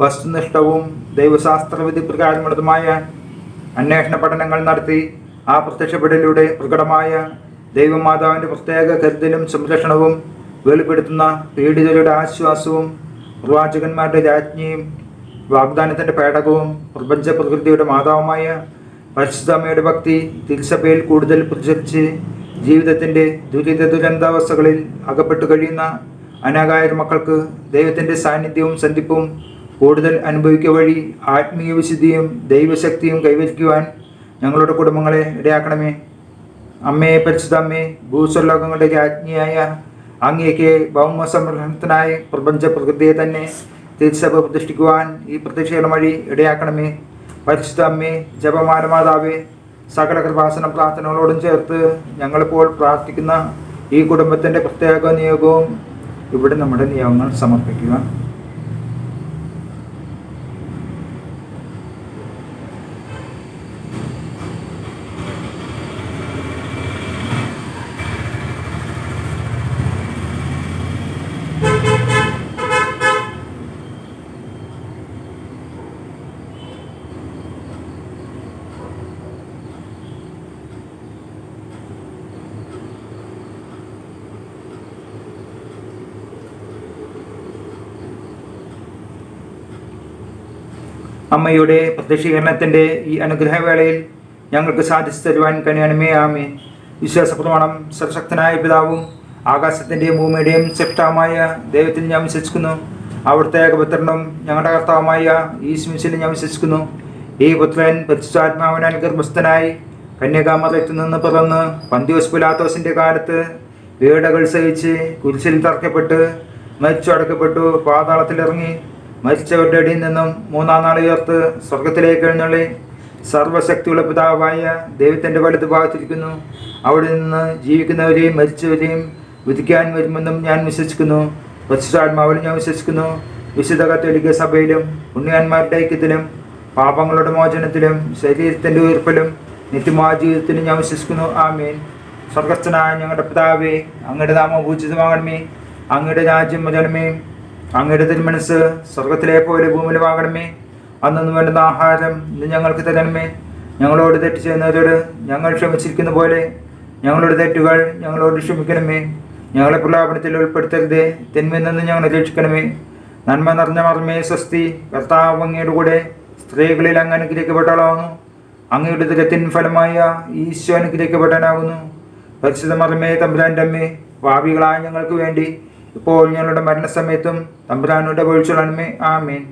വസ്തുനിഷ്ഠവും ദൈവശാസ്ത്രവിധി പ്രകാരമുള്ളതുമായ അന്വേഷണ പഠനങ്ങൾ നടത്തി ആ പ്രത്യക്ഷപ്പെടലിലൂടെ പ്രകടമായ ദൈവമാതാവിന്റെ പ്രത്യേക കരുതലും സംരക്ഷണവും വെളിപ്പെടുത്തുന്ന പീഡിതരുടെ ആശ്വാസവും പ്രവാചകന്മാരുടെ രാജ്ഞിയും വാഗ്ദാനത്തിന്റെ പേടകവും പ്രപഞ്ച പ്രകൃതിയുടെ മാതാവുമായ പരിശുദ്ധമ്മയുടെ ഭക്തി തിരുസഭയിൽ കൂടുതൽ പ്രചരിച്ച് ജീവിതത്തിന്റെ ദുരിത ദുരന്താവസ്ഥകളിൽ അകപ്പെട്ടു കഴിയുന്ന അനാകായ മക്കൾക്ക് ദൈവത്തിന്റെ സാന്നിധ്യവും സന്ധിപ്പും കൂടുതൽ അനുഭവിക്കുക വഴി ആത്മീയ വിശുദ്ധിയും ദൈവശക്തിയും കൈവരിക്കുവാൻ ഞങ്ങളുടെ കുടുംബങ്ങളെ ഇടയാക്കണമേ. അമ്മയെ പരിശുദ്ധ അമ്മേ ഭൂസ്വലോകങ്ങളുടെ രാജ്ഞിയായ അങ്ങേക്ക് ഭൗമ സംരക്ഷണത്തിനായി പ്രപഞ്ച പ്രകൃതിയെ തന്നെ തിരുസഭ പ്രതിഷ്ഠിക്കുവാൻ ഈ പ്രത്യക്ഷീകരണം വഴി ഇടയാക്കണമേ. പരിശുദ്ധ അമ്മേ ജപമാനമാതാവേ സകല കൃപാസന പ്രാർത്ഥനകളോടും ചേർത്ത് ഞങ്ങളിപ്പോൾ പ്രാർത്ഥിക്കുന്ന ഈ കുടുംബത്തിന്റെ പ്രത്യേക നിയോഗവും ഇവിടെ നമ്മുടെ നിയോഗങ്ങൾ സമർപ്പിക്കുക. അമ്മയുടെ പ്രത്യക്ഷീകരണത്തിന്റെ ഈ അനുഗ്രഹവേളയിൽ ഞങ്ങൾക്ക് സാധിച്ചു തരുവാൻ കനിയണമേ ആമേ വിശ്വാസപ്രമാണം സർവശക്തനായ പിതാവും ആകാശത്തിന്റെയും ഭൂമിയുടെയും സൃഷ്ടാവുമായ ദൈവത്തിൽ ഞാൻ വിശ്വസിക്കുന്നു. അവിടുത്തെ ഏകപുത്രനും ഞങ്ങളുടെ കർത്താവുമായ ഈ ഞാൻ വിശ്വസിക്കുന്നു. ഈ പുത്രൻ പരിശുദ്ധാത്മാവിനാൽ ഗർഭസ്ഥനായി കന്യകാമറയത്തു നിന്ന് പിറന്ന് പന്തിയോസ് പുലാത്തോസിന്റെ കാലത്ത് വീടകൾ സഹിച്ച് കുരിശിൽ തറക്കപ്പെട്ട് മരിച്ചു അടക്കപ്പെട്ടു പാതാളത്തിലിറങ്ങി മരിച്ചവരുടെ ഇടയിൽ നിന്നും മൂന്നാം നാൾ ഉയർത്ത് സ്വർഗത്തിലേക്ക് എഴുന്നള്ളി. സർവശക്തിയുള്ള പിതാവായ ദൈവത്തിന്റെ വലത് ഭാഗത്തിരിക്കുന്നു. അവിടെ നിന്ന് ജീവിക്കുന്നവരെയും മരിച്ചവരെയും വിധിക്കാൻ വരുമെന്നും ഞാൻ വിശ്വസിക്കുന്നു. പരിശുദ്ധാത്മാവിൽ ഞാൻ വിശ്വസിക്കുന്നു. വിശുദ്ധ കത്തോലിക്ക സഭയിലും പുണ്യാന്മാരുടെ ഐക്യത്തിലും പാപങ്ങളുടെ മോചനത്തിലും ശരീരത്തിന്റെ ഉയർപ്പിലും നിത്യമായ ജീവിതത്തിലും ഞാൻ വിശ്വസിക്കുന്നു. ആമേൻ. സ്വർഗസ്ഥനായ ഞങ്ങളുടെ പിതാവേ അങ്ങയുടെ നാമം പൂജിതമാകണമേ അങ്ങയുടെ രാജ്യം മുതലമേ അങ്ങയുടെ തിരുമനസ് സ്വർഗത്തിലെ പോലെ ഭൂമിയിലുമാകണമേ അന്നു വേണ്ടുന്ന ആഹാരം ഇന്ന് ഞങ്ങൾക്ക് തരണമേ. ഞങ്ങളോട് തെറ്റ് ചെയ്യുന്നവരോട് ഞങ്ങൾ ക്ഷമിച്ചിരിക്കുന്ന പോലെ ഞങ്ങളുടെ തെറ്റുകൾ ഞങ്ങളോട് ക്ഷമിക്കണമേ. ഞങ്ങളെ പ്രലാപനത്തിൽ ഉൾപ്പെടുത്തരുതേ. തിന്മയിൽ നിന്ന് ഞങ്ങൾ രക്ഷിക്കണമേ. നന്മ നിറഞ്ഞ മർമ്മേ സ്വസ്തി. കർത്താവ് അങ്ങയുടെ കൂടെ സ്ത്രീകളിൽ അങ്ങ് അനുഗ്രഹിക്കപ്പെട്ടവളാവുന്നു അങ്ങയുടെ തിരത്തിൻ ഫലമായ ഈശോ അനുഗ്രഹിക്കപ്പെടാനാകുന്നു പരിശുദ്ധ മർമ്മേ തമ്പുരാന്റെ അമ്മേ ഭാവികളായ ഞങ്ങൾക്ക് വേണ്ടി ഇപ്പോൾ ഞങ്ങളുടെ മരണസമയത്തും തമ്പുരാനുടെ വീഴ്ചകളാണമേ ആമേൻ.